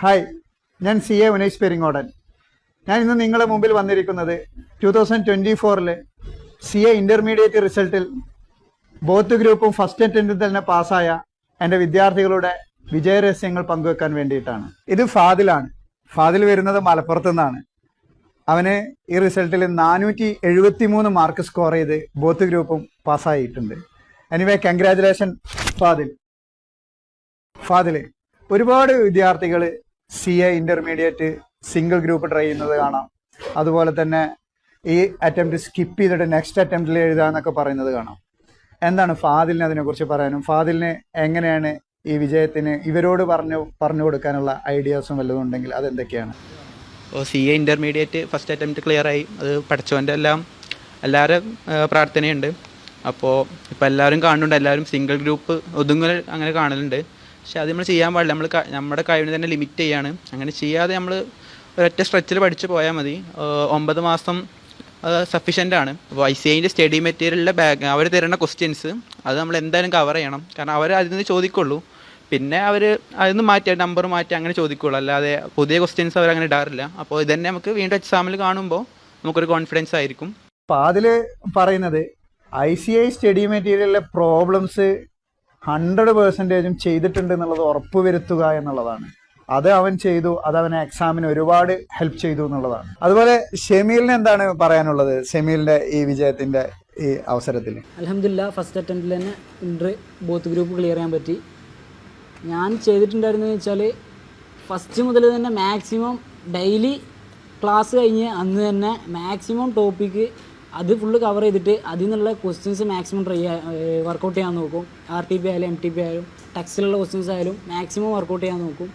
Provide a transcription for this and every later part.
Hi ഞാൻ C A ഉനേഷ് Peringodan. ഞാൻ ഇന്ന് നിങ്ങളുടെ മുമ്പിൽ വന്നിരിക്കുന്നത് ടു തൗസൻഡ് ട്വന്റി ഫോറിലെ സി എ ഇന്റർമീഡിയറ്റ് റിസൾട്ടിൽ ബോത്ത് ഗ്രൂപ്പും ഫസ്റ്റ് അറ്റംപ്റ്റിൽ തന്നെ പാസ്സായ എന്റെ വിദ്യാർത്ഥികളുടെ വിജയരഹസ്യങ്ങൾ പങ്കുവെക്കാൻ വേണ്ടിയിട്ടാണ്. ഇത് ഫാദിലാണ്. ഫാദിൽ വരുന്നത് മലപ്പുറത്തു നിന്നാണ്. അവന് ഈ റിസൾട്ടിൽ നാനൂറ്റി എഴുപത്തി മൂന്ന് മാർക്ക് സ്കോർ ചെയ്ത് ബോത്ത് ഗ്രൂപ്പും പാസ്സായിട്ടുണ്ട് എനിവേ കൺഗ്രാചുലേഷൻ ഫാദിൽ. ഫാദിൽ ഒരുപാട് വിദ്യാർത്ഥികൾ C A intermediate single group try ചെയ്യുന്നത് കാണാം. അതുപോലെ തന്നെ ഈ അറ്റംപ്റ്റ് സ്കിപ്പ് ചെയ്തിട്ട് നെക്സ്റ്റ് അറ്റംപ്റ്റിൽ എഴുതാന്നൊക്കെ പറയുന്നത് കാണാം. എന്താണ് ഫാദിലിന് അതിനെക്കുറിച്ച് പറയാനും? ഫാദിലിന് എങ്ങനെയാണ് ഈ വിജയത്തിന് ഇവരോട് പറഞ്ഞു പറഞ്ഞു കൊടുക്കാനുള്ള ഐഡിയാസും വല്ലതും ഉണ്ടെങ്കിൽ അതെന്തൊക്കെയാണ്? ഓ C A intermediate first attempt clear ആയി. അത് പഠിച്ചവന്റെ എല്ലാം എല്ലാവരും പ്രാർത്ഥനയുണ്ട്. അപ്പോൾ ഇപ്പോൾ എല്ലാവരും കാണുന്നുണ്ട്. എല്ലാവരും സിംഗിൾ ഗ്രൂപ്പ് ഒതുങ്ങൽ അങ്ങനെ കാണലുണ്ട്. പക്ഷെ അത് നമ്മൾ ചെയ്യാൻ പാടില്ല. നമ്മൾ നമ്മുടെ കഴിവിനെ തന്നെ ലിമിറ്റ് ചെയ്യാണ്. അങ്ങനെ ചെയ്യാതെ നമ്മൾ ഒരൊറ്റ സ്ട്രെച്ചിൽ പഠിച്ച് പോയാൽ മതി. ഒമ്പത് മാസം സഫീഷ്യന്റ് ആണ്. അപ്പോൾ ഐ സി ഐന്റെ സ്റ്റഡി മെറ്റീരിയലിന്റെ ബാഗ് അവർ തരുന്ന ക്വസ്റ്റ്യൻസ് അത് നമ്മൾ എന്തായാലും കവർ ചെയ്യണം. കാരണം അവർ അതിൽ നിന്ന് ചോദിക്കുള്ളൂ. പിന്നെ അവർ അതിൽ നിന്ന് മാറ്റി നമ്പർ മാറ്റി അങ്ങനെ ചോദിക്കുള്ളൂ. അല്ലാതെ പുതിയ ക്വസ്റ്റ്യൻസ് അവർ അങ്ങനെ ഇടാറില്ല. അപ്പോൾ ഇതന്നെ നമുക്ക് വീണ്ടും എക്സാമിൽ കാണുമ്പോൾ നമുക്കൊരു കോൺഫിഡൻസ് ആയിരിക്കും. അപ്പോൾ അതിൽ പറയുന്നത് ഐ സി ഐ സ്റ്റഡി മെറ്റീരിയലിലെ പ്രോബ്ലംസ് ഹൺഡ്രഡ് പേഴ്സന്റേജും ചെയ്തിട്ടുണ്ട് എന്നുള്ളത് ഉറപ്പുവരുത്തുക എന്നുള്ളതാണ്. അത് അവൻ ചെയ്തു അത് അവനെ എക്സാമിന് ഒരുപാട് ഹെൽപ്പ് ചെയ്തു എന്നുള്ളതാണ്. അതുപോലെ ഷെമീലിന് എന്താണ് പറയാനുള്ളത്? ഷെമീലിന്റെ ഈ വിജയത്തിന്റെ ഈ അവസരത്തിൽ. അലഹമില്ല ഫസ്റ്റ് അറ്റംപ്റ്റിൽ തന്നെ ഇന്റർ ബോത്ത് ഗ്രൂപ്പ് ക്ലിയർ ചെയ്യാൻ പറ്റി. ഞാൻ ചെയ്തിട്ടുണ്ടായിരുന്നെന്ന് വെച്ചാൽ ഫസ്റ്റ് മുതൽ തന്നെ മാക്സിമം ഡെയിലി ക്ലാസ് കഴിഞ്ഞ് അന്ന് തന്നെ മാക്സിമം ടോപ്പിക്ക് അത് ഫുള്ള് കവർ ചെയ്തിട്ട് അതിൽ നിന്നുള്ള ക്വസ്റ്റ്യൻസ് മാക്സിമം ട്രൈ വർക്കൗട്ട് ചെയ്യാൻ നോക്കും. ആർ ടി പി ആയാലും എം ടി പി ആയാലും ടെക്സ്റ്റിലുള്ള ക്വസ്റ്റ്യൻസ് ആയാലും മാക്സിമം വർക്കൗട്ട് ചെയ്യാൻ നോക്കും.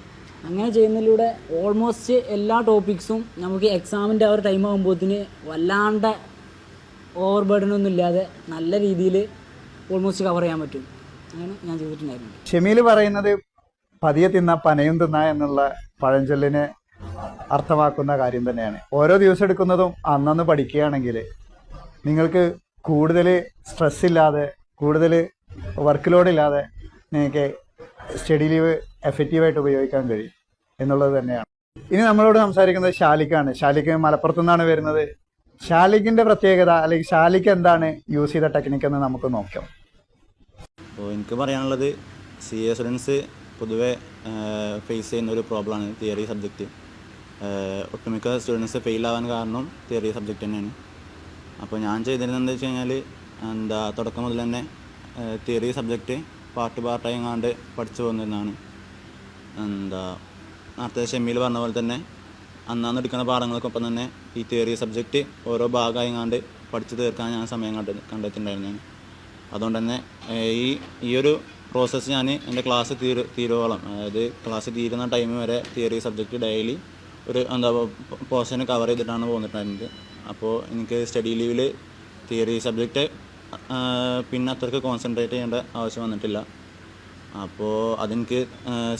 അങ്ങനെ ചെയ്യുന്നതിലൂടെ ഓൾമോസ്റ്റ് എല്ലാ ടോപ്പിക്സും നമുക്ക് എക്സാമിന്റെ ആ ഒരു ടൈം ആകുമ്പോഴത്തിന് വല്ലാണ്ട് ഓവർ ബർഡനൊന്നും ഇല്ലാതെ നല്ല രീതിയിൽ ഓൾമോസ്റ്റ് കവർ ചെയ്യാൻ പറ്റും. അങ്ങനെ ഞാൻ ചെയ്തിട്ടുണ്ടായിരുന്നു. ഷെമീൽ പറയുന്നത് പതിയെ തിന്ന പനയും തിന്ന എന്നുള്ള പഴഞ്ചൊല്ലിനെ അർത്ഥമാക്കുന്ന കാര്യം തന്നെയാണ്. ഓരോ ദിവസം എടുക്കുന്നതും അന്നന്ന് പഠിക്കുകയാണെങ്കിൽ നിങ്ങൾക്ക് കൂടുതൽ സ്ട്രെസ് ഇല്ലാതെ കൂടുതൽ വർക്ക് ലോഡ് ഇല്ലാതെ നിങ്ങൾക്ക് സ്റ്റഡി ലീവ് എഫക്റ്റീവായിട്ട് ഉപയോഗിക്കാൻ കഴിയും എന്നുള്ളത് തന്നെയാണ്. ഇനി നമ്മളോട് സംസാരിക്കുന്നത് ഷാലിക്കാണ് ഷാലിക്ക് മലപ്പുറത്തു നിന്നാണ് വരുന്നത്. ഷാലിക്കിന്റെ പ്രത്യേകത അല്ലെങ്കിൽ ഷാലിക്ക് എന്താണ് യൂസ് ചെയ്ത ടെക്നിക്ക് എന്ന് നമുക്ക് നോക്കാം. അപ്പോൾ എനിക്ക് പറയാനുള്ളത് സി എ സ്റ്റുഡൻസ് പൊതുവെ ഫേസ് ചെയ്യുന്ന ഒരു പ്രോബ്ലമാണ് തിയറി സബ്ജക്റ്റ് ഒട്ടുമിക്ക സ്റ്റുഡൻസ് ഫെയിൽ ആവാൻ കാരണം തിയറി സബ്ജക്റ്റ് തന്നെയാണ്. അപ്പോൾ ഞാൻ ചെയ്തിരുന്നത് എന്താ വെച്ച് കഴിഞ്ഞാൽ എന്താ തുടക്കം മുതൽ തന്നെ തിയറി സബ്ജക്റ്റ് പാർട്ട് പാർട്ടായി എങ്ങാണ്ട് പഠിച്ചു പോകുന്നതാണ് എന്താ നേരത്തെ ഷെമ്മിയിൽ പറഞ്ഞ പോലെ തന്നെ അന്നാന്ന് എടുക്കുന്ന പാഠങ്ങൾക്കൊപ്പം തന്നെ ഈ തിയറി സബ്ജക്റ്റ് ഓരോ ഭാഗമായി എങ്ങാണ്ട് പഠിച്ചു തീർക്കാൻ ഞാൻ സമയം കണ്ട് കണ്ടെത്തിയിട്ടുണ്ടായിരുന്നു അതുകൊണ്ട് തന്നെ ഈ ഈ ഒരു പ്രോസസ്സ് ഞാൻ എന്റെ ക്ലാസ് തീരു തീരുവോളം അതായത് ക്ലാസ് തീരുന്ന ടൈം വരെ തിയറി സബ്ജക്റ്റ് ഡെയിലി ഒരു എന്താ പോർഷന് കവർ ചെയ്തിട്ടാണ് പോന്നിട്ടുണ്ടായിരുന്നത്. അപ്പോൾ എനിക്ക് സ്റ്റഡി ലീവിൽ തിയറി സബ്ജക്റ്റ് പിന്നെ അത്രയ്ക്ക് കോൺസെൻട്രേറ്റ് ചെയ്യേണ്ട ആവശ്യം വന്നിട്ടില്ല. അപ്പോൾ അതെനിക്ക്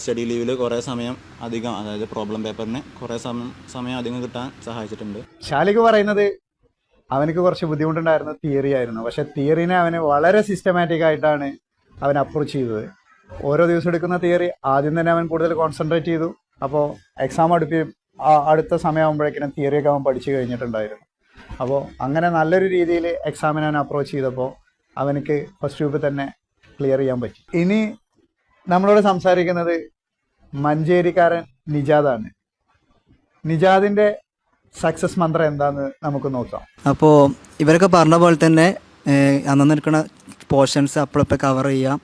സ്റ്റഡി ലീവിൽ കുറേ സമയം അധികം അതായത് പ്രോബ്ലം പേപ്പറിന് കുറേ സമയം സമയം അധികം കിട്ടാൻ സഹായിച്ചിട്ടുണ്ട്. ശാലിക്ക് പറയുന്നത് അവനക്ക് കുറച്ച് ബുദ്ധിമുട്ടുണ്ടായിരുന്ന തിയറി ആയിരുന്നു. പക്ഷെ തിയറിനെ അവന് വളരെ സിസ്റ്റമാറ്റിക് ആയിട്ടാണ് അവൻ അപ്രോച്ച് ചെയ്തത്. ഓരോ ദിവസം എടുക്കുന്ന തിയറി ആദ്യം തന്നെ അവൻ കൂടുതൽ കോൺസെൻട്രേറ്റ് ചെയ്തു. അപ്പോൾ എക്സാം അടുപ്പി അടുത്ത സമയമാകുമ്പോഴേക്കിനും തിയറിയൊക്കെ അവൻ പഠിച്ചു കഴിഞ്ഞിട്ടുണ്ടായിരുന്നു. അപ്പോൾ അങ്ങനെ നല്ലൊരു രീതിയിൽ എക്സാമിനെ അവൻ അപ്രോച്ച് ചെയ്തപ്പോൾ അവനക്ക് ഫസ്റ്റ് ഗ്രൂപ്പ് തന്നെ ക്ലിയർ ചെയ്യാൻ പറ്റി. ഇനി നമ്മളോട് സംസാരിക്കുന്നത് മഞ്ചേരിക്കാരൻ നിജാദാണ്. നിജാദിന്റെ സക്സസ് മന്ത്രം എന്താണെന്ന് നമുക്ക് നോക്കാം. അപ്പോൾ ഇവരൊക്കെ പറഞ്ഞ പോലെ തന്നെ അന്നന്ന് നിൽക്കുന്ന പോർഷൻസ് അപ്പോഴപ്പോൾ കവർ ചെയ്യുക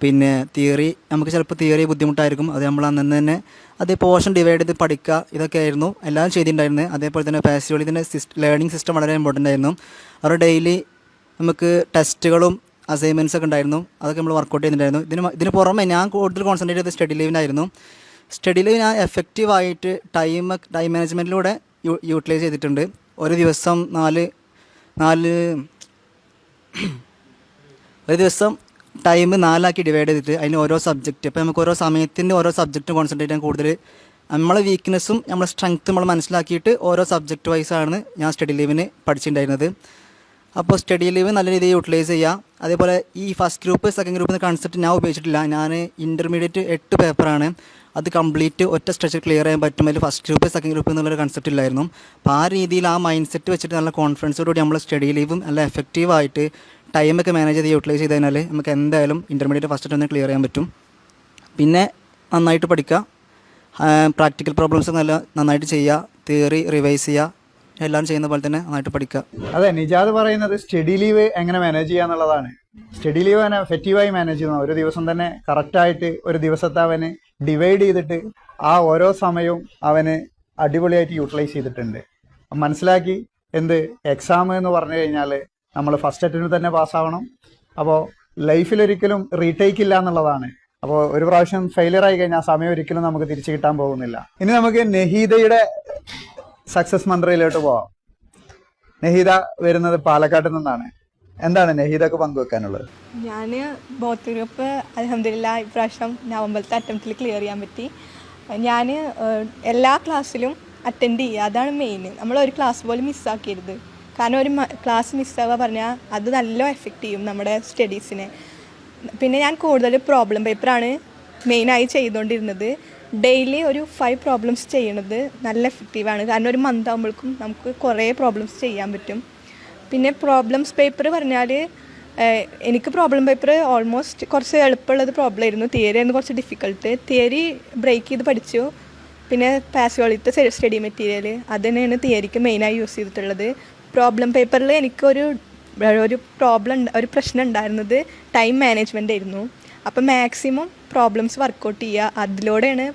പിന്നെ തിയറി നമുക്ക് ചിലപ്പോൾ തിയറി ബുദ്ധിമുട്ടായിരിക്കും. അത് നമ്മൾ അന്നു തന്നെ അത് പോർഷൻ ഡിവൈഡ് ചെയ്ത് പഠിക്കുക ഇതൊക്കെ ആയിരുന്നു. എല്ലാം ചെയ്തിട്ടുണ്ടായിരുന്നത് അതേപോലെ തന്നെ പാസിവലി തന്നെ സിസ്റ്റ് ലേണിംഗ് സിസ്റ്റം വളരെ ഇമ്പോർട്ടന്റ് ആയിരുന്നു. അവർ ഡെയിലി നമുക്ക് ടെസ്റ്റുകളും അസൈൻമെന്റ്സ് ഒക്കെ ഉണ്ടായിരുന്നു. അതൊക്കെ നമ്മൾ വർക്കൗട്ട് ചെയ്തിട്ടുണ്ടായിരുന്നു. ഇതിന് ഇതിന് പുറമെ ഞാൻ കൂടുതൽ കോൺസെൻട്രേറ്റ് ചെയ്തത് സ്റ്റഡി ലീവിനായിരുന്നു സ്റ്റഡി ലീവ് ഞാൻ എഫക്റ്റീവായിട്ട് ടൈം ടൈം മാനേജ്മെന്റിലൂടെ യൂട്ടിലൈസ് ചെയ്തിട്ടുണ്ട്. ഒരു ദിവസം നാല് നാല് ഒരു ദിവസം ടൈം നാലാക്കി ഡിവൈഡ് ചെയ്തിട്ട് അതിന് ഓരോ സബ്ജക്റ്റ് അപ്പോൾ നമുക്ക് ഓരോ സമയത്തിന്റെ ഓരോ സബ്ജക്റ്റ് കോൺസെൻട്രേറ്റ് ചെയ്യാൻ കൂടുതൽ നമ്മളെ വീക്ക്നെസ്സും നമ്മളെ സ്ട്രെങ്ത്തും നമ്മൾ മനസ്സിലാക്കിയിട്ട് ഓരോ സബ്ജക്റ്റ് വൈസാണ് ഞാൻ സ്റ്റഡി ലീവിന് പഠിച്ചിട്ടുണ്ടായിരുന്നത്. അപ്പോൾ സ്റ്റഡി ലീവ് നല്ല രീതിയിൽ യൂട്ടിലൈസ് ചെയ്യുക അതേപോലെ ഈ ഫസ്റ്റ് ഗ്രൂപ്പ് സെക്കൻഡ് ഗ്രൂപ്പ് എന്ന കൺസെപ്റ്റ് ഞാൻ ഉപയോഗിച്ചിട്ടില്ല. ഞാൻ ഇന്റർമീഡിയറ്റ് എട്ട് പേപ്പറാണ് അത് കംപ്ലീറ്റ് ഒറ്റ സ്ട്രെച്ചിൽ ക്ലിയർ ചെയ്യാൻ പറ്റും അതിൽ ഫസ്റ്റ് ഗ്രൂപ്പ് സെക്കൻഡ് ഗ്രൂപ്പ് എന്നുള്ളൊരു കൺസെപ്റ്റ് ഇല്ലായിരുന്നു. അപ്പോൾ ആ രീതിയിൽ ആ മൈൻഡ് സെറ്റ് വെച്ചിട്ട് നല്ല കോൺഫിഡൻസോടുകൂടി നമ്മൾ സ്റ്റഡി ലീവും നല്ല എഫക്റ്റീവായിട്ട് ടൈമൊക്കെ മാനേജ് ചെയ്ത് യൂട്ടിലൈസ് ചെയ്ത് കഴിഞ്ഞാൽ നമുക്ക് എന്തായാലും ഇന്റർമീഡിയറ്റ് ഫസ്റ്റ് തന്നെ ക്ലിയർ ചെയ്യാൻ പറ്റും. പിന്നെ നന്നായിട്ട് പഠിക്കുക. പ്രാക്ടിക്കൽ പ്രോബ്ലംസ് നല്ല നന്നായിട്ട് ചെയ്യുക. തിയറി റിവൈസ് ചെയ്യുക. എല്ലാം ചെയ്യുന്ന പോലെ തന്നെ നന്നായിട്ട് പഠിക്കുക. അതെ നിജാദ് പറയുന്നത് സ്റ്റഡി ലീവ് എങ്ങനെ മാനേജ് ചെയ്യുക എന്നുള്ളതാണ്. സ്റ്റഡി ലീവ് അവനെ എഫക്റ്റീവായി മാനേജ് ചെയ്യുന്ന? ഒരു ദിവസം തന്നെ കറക്റ്റായിട്ട് ഒരു ദിവസത്തെ അവന് ഡിവൈഡ് ചെയ്തിട്ട് ആ ഓരോ സമയവും അവന് അടിപൊളിയായിട്ട് യൂട്ടിലൈസ് ചെയ്തിട്ടുണ്ട്. മനസ്സിലാക്കി എന്ത്? എക്സാം എന്ന് പറഞ്ഞു കഴിഞ്ഞാൽ നമ്മൾ ഫസ്റ്റ് അറ്റംപ്റ്റ് തന്നെ പാസ്സാവണം അപ്പോൾ ലൈഫിൽ ഒരിക്കലും റീടേക്ക് ഇല്ല എന്നുള്ളതാണ്. അപ്പോൾ ഒരു പ്രാവശ്യം ഫെയിലിയർ ആയി കഴിഞ്ഞാൽ ആ സമയം ഒരിക്കലും നമുക്ക് തിരിച്ചു കിട്ടാൻ പോകുന്നില്ല. ഇനി നമുക്ക് നെഹീദയുടെ സക്സസ് മന്ത്രയിലോട്ട് പോവാം. നെഹീദ വരുന്നത് പാലക്കാട് നിന്നാണ്. എന്താണ് നെഹീദക്ക് പങ്കുവെക്കാനുള്ളത്? ഞാൻ ബോത്ത് ഗ്രൂപ്പ് അലഹമില്ല ഇപ്രാവശ്യം നവംബറിലത്തെ അറ്റംപ്റ്റിൽ ക്ലിയർ ചെയ്യാൻ പറ്റി. ഞാൻ എല്ലാ ക്ലാസ്സിലും അറ്റൻഡ് ചെയ്യുക അതാണ് മെയിൻ നമ്മൾ ഒരു ക്ലാസ് പോലും മിസ്സാക്കരുത് കാരണം ഒരു ക്ലാസ് മിസ്സാവുക പറഞ്ഞാൽ അത് നല്ല എഫക്റ്റ് ചെയ്യും നമ്മുടെ സ്റ്റഡീസിനെ പിന്നെ ഞാൻ കൂടുതൽ പ്രോബ്ലം പേപ്പറാണ് മെയിനായി ചെയ്തുകൊണ്ടിരുന്നത്. ഡെയിലി ഒരു ഫൈവ് പ്രോബ്ലംസ് ചെയ്യണത് നല്ല എഫക്റ്റീവാണ് കാരണം ഒരു മന്ത് ആകുമ്പോഴേക്കും നമുക്ക് കുറേ പ്രോബ്ലംസ് ചെയ്യാൻ പറ്റും. പിന്നെ പ്രോബ്ലംസ് പേപ്പർ പറഞ്ഞാൽ എനിക്ക് പ്രോബ്ലം പേപ്പർ ഓൾമോസ്റ്റ് കുറച്ച് എളുപ്പമുള്ളത് പ്രോബ്ലം ആയിരുന്നു. തിയറി ആയിരുന്നു കുറച്ച് ഡിഫിക്കൾട്ട് തിയറി ബ്രേക്ക് ചെയ്ത് പഠിച്ചു. പിന്നെ പാസിയോളിത്തെ സ്റ്റഡി മെറ്റീരിയൽ അത് തന്നെയാണ് തിയറിക്ക് മെയിനായി യൂസ് ചെയ്തിട്ടുള്ളത്. പ്രോബ്ലം പേപ്പറിൽ എനിക്കൊരു ഒരു പ്രോബ്ലം ഒരു പ്രശ്നം ഉണ്ടായിരുന്നത് ടൈം മാനേജ്മെന്റ് ആയിരുന്നു. അപ്പം മാക്സിമം പ്രോബ്ലംസ് വർക്കൗട്ട് ചെയ്യുക അതിലൂടെയാണ്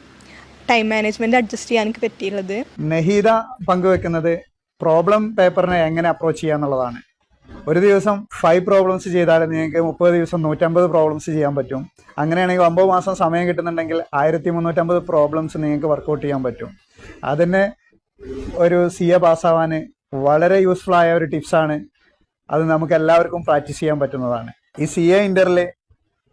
ടൈം മാനേജ്മെന്റ് അഡ്ജസ്റ്റ് ചെയ്യാൻ എനിക്ക് പറ്റിയുള്ളത് നഹീദ പങ്കുവെക്കുന്നത് പ്രോബ്ലം പേപ്പറിനെ എങ്ങനെ അപ്രോച്ച് ചെയ്യുക എന്നുള്ളതാണ്. ഒരു ദിവസം ഫൈവ് പ്രോബ്ലംസ് ചെയ്താൽ നിങ്ങൾക്ക് മുപ്പത് ദിവസം നൂറ്റമ്പത് പ്രോബ്ലംസ് ചെയ്യാൻ പറ്റും. അങ്ങനെയാണെങ്കിൽ ഒമ്പത് മാസം സമയം കിട്ടുന്നുണ്ടെങ്കിൽ ആയിരത്തി മുന്നൂറ്റമ്പത് പ്രോബ്ലംസ് നിങ്ങൾക്ക് വർക്കൗട്ട് ചെയ്യാൻ പറ്റും. അതിന് ഒരു സി എ പാസ്സാവാൻ വളരെ യൂസ്ഫുൾ ആയ ഒരു ടിപ്സാണ് അത് നമുക്ക് എല്ലാവർക്കും പ്രാക്ടീസ് ചെയ്യാൻ പറ്റുന്നതാണ്. ഈ സി എ ഇന്ററിൽ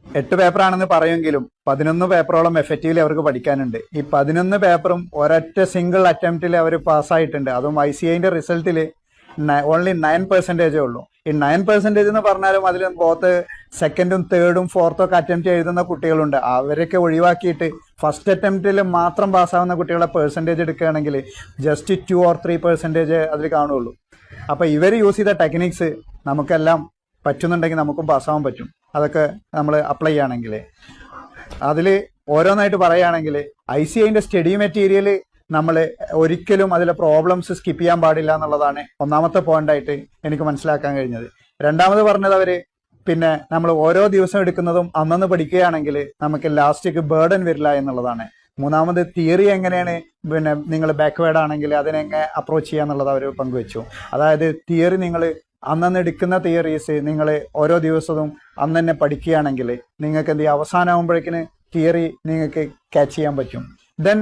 എട്ട് പേപ്പറാണെന്ന് പറയുമെങ്കിലും പതിനൊന്ന് പേപ്പറോളം എഫക്റ്റീവ്ലി അവർക്ക് പഠിക്കാനുണ്ട്. ഈ പതിനൊന്ന് പേപ്പറും ഒരൊറ്റ സിംഗിൾ അറ്റംപ്റ്റിൽ അവർ പാസ്സായിട്ടുണ്ട് അതും ഐ സി ഐന്റെ റിസൾട്ടിൽ ഓൺലി നയൻ പെർസെന്റേജേ ഉള്ളൂ. ഈ നയൻ പെർസെന്റേജ് എന്ന് പറഞ്ഞാലും അതിൽ ബോത്ത് സെക്കൻഡും തേർഡും ഫോർത്തും ഒക്കെ അറ്റംപ്റ്റ് എഴുതുന്ന കുട്ടികളുണ്ട്. അവരൊക്കെ ഒഴിവാക്കിയിട്ട് ഫസ്റ്റ് അറ്റംപ്റ്റിൽ മാത്രം പാസ്സാവുന്ന കുട്ടികളെ പെർസെന്റേജ് എടുക്കുകയാണെങ്കിൽ just two or three percentage അതിൽ കാണുള്ളൂ അപ്പോൾ ഇവർ യൂസ് ചെയ്ത ടെക്നിക്സ് നമുക്കെല്ലാം പറ്റുന്നുണ്ടെങ്കിൽ നമുക്കും പാസ്സാവാൻ പറ്റും. അതൊക്കെ നമ്മൾ അപ്ലൈ ചെയ്യുകയാണെങ്കിൽ. അതിൽ ഓരോന്നായിട്ട് പറയുകയാണെങ്കിൽ ഐ സി ഐന്റെ സ്റ്റഡി മെറ്റീരിയൽ നമ്മൾ ഒരിക്കലും അതിലെ പ്രോബ്ലംസ് സ്കിപ്പ് ചെയ്യാൻ പാടില്ല എന്നുള്ളതാണ് ഒന്നാമത്തെ പോയിന്റായിട്ട് എനിക്ക് മനസ്സിലാക്കാൻ കഴിഞ്ഞത്. രണ്ടാമത് പറഞ്ഞത് അവർ പിന്നെ നമ്മൾ ഓരോ ദിവസം എടുക്കുന്നതും അന്നന്ന് പഠിക്കുകയാണെങ്കിൽ നമുക്ക് ലാസ്റ്റിക്ക് ബേർഡൻ വരില്ല എന്നുള്ളതാണ്. മൂന്നാമത് തിയറി എങ്ങനെയാണ് പിന്നെ നിങ്ങൾ ബാക്ക്വേർഡ് ആണെങ്കിൽ അതിനെങ്ങനെ അപ്രോച്ച് ചെയ്യുക എന്നുള്ളത് അവർ പങ്കുവെച്ചു. അതായത് തിയറി നിങ്ങൾ അന്നന്ന് എടുക്കുന്ന തിയറീസ് നിങ്ങൾ ഓരോ ദിവസവും അന്ന് തന്നെ പഠിക്കുകയാണെങ്കിൽ നിങ്ങൾക്ക് എന്ത് ചെയ്യും? അവസാനമാകുമ്പോഴേക്കിന് തിയറി നിങ്ങൾക്ക് ക്യാച്ച് ചെയ്യാൻ പറ്റും. ദെൻ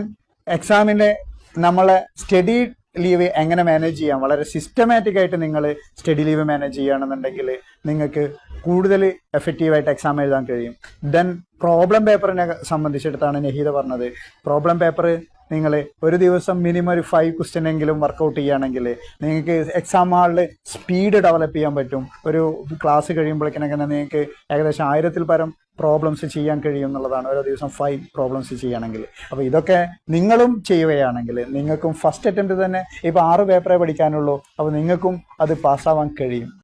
എക്സാമിന്റെ നമ്മളെ സ്റ്റഡി ലീവ് എങ്ങനെ മാനേജ് ചെയ്യാം? വളരെ സിസ്റ്റമാറ്റിക് ആയിട്ട് നിങ്ങൾ സ്റ്റഡി ലീവ് മാനേജ് ചെയ്യുകയാണെന്നുണ്ടെങ്കിൽ നിങ്ങൾക്ക് കൂടുതൽ എഫക്റ്റീവായിട്ട് എക്സാം എഴുതാൻ കഴിയും. ദെൻ പ്രോബ്ലം പേപ്പറിനെ സംബന്ധിച്ചിടത്താണ് നഹീദ പറഞ്ഞത്. പ്രോബ്ലം പേപ്പർ നിങ്ങൾ ഒരു ദിവസം മിനിമം ഒരു ഫൈവ് ക്വസ്റ്റ്യൻ എങ്കിലും വർക്കൗട്ട് ചെയ്യുകയാണെങ്കിൽ നിങ്ങൾക്ക് എക്സാം ഹാളിൽ സ്പീഡ് ഡെവലപ്പ് ചെയ്യാൻ പറ്റും. ഒരു ക്ലാസ് കഴിയുമ്പോഴേക്കിനൊക്കെ നിങ്ങൾക്ക് ഏകദേശം ആയിരത്തിൽ പരം പ്രോബ്ലംസ് ചെയ്യാൻ കഴിയും എന്നുള്ളതാണ്. ഓരോ ദിവസം ഫൈവ് പ്രോബ്ലംസ് ചെയ്യുകയാണെങ്കിൽ അപ്പോൾ ഇതൊക്കെ നിങ്ങളും ചെയ്യുകയാണെങ്കിൽ നിങ്ങൾക്കും ഫസ്റ്റ് അറ്റംപ്റ്റ് തന്നെ ഇപ്പോൾ ആറ് പേപ്പറേ പഠിക്കാനുള്ളൂ. അപ്പോൾ നിങ്ങൾക്കും അത് പാസ്സാവാൻ കഴിയും.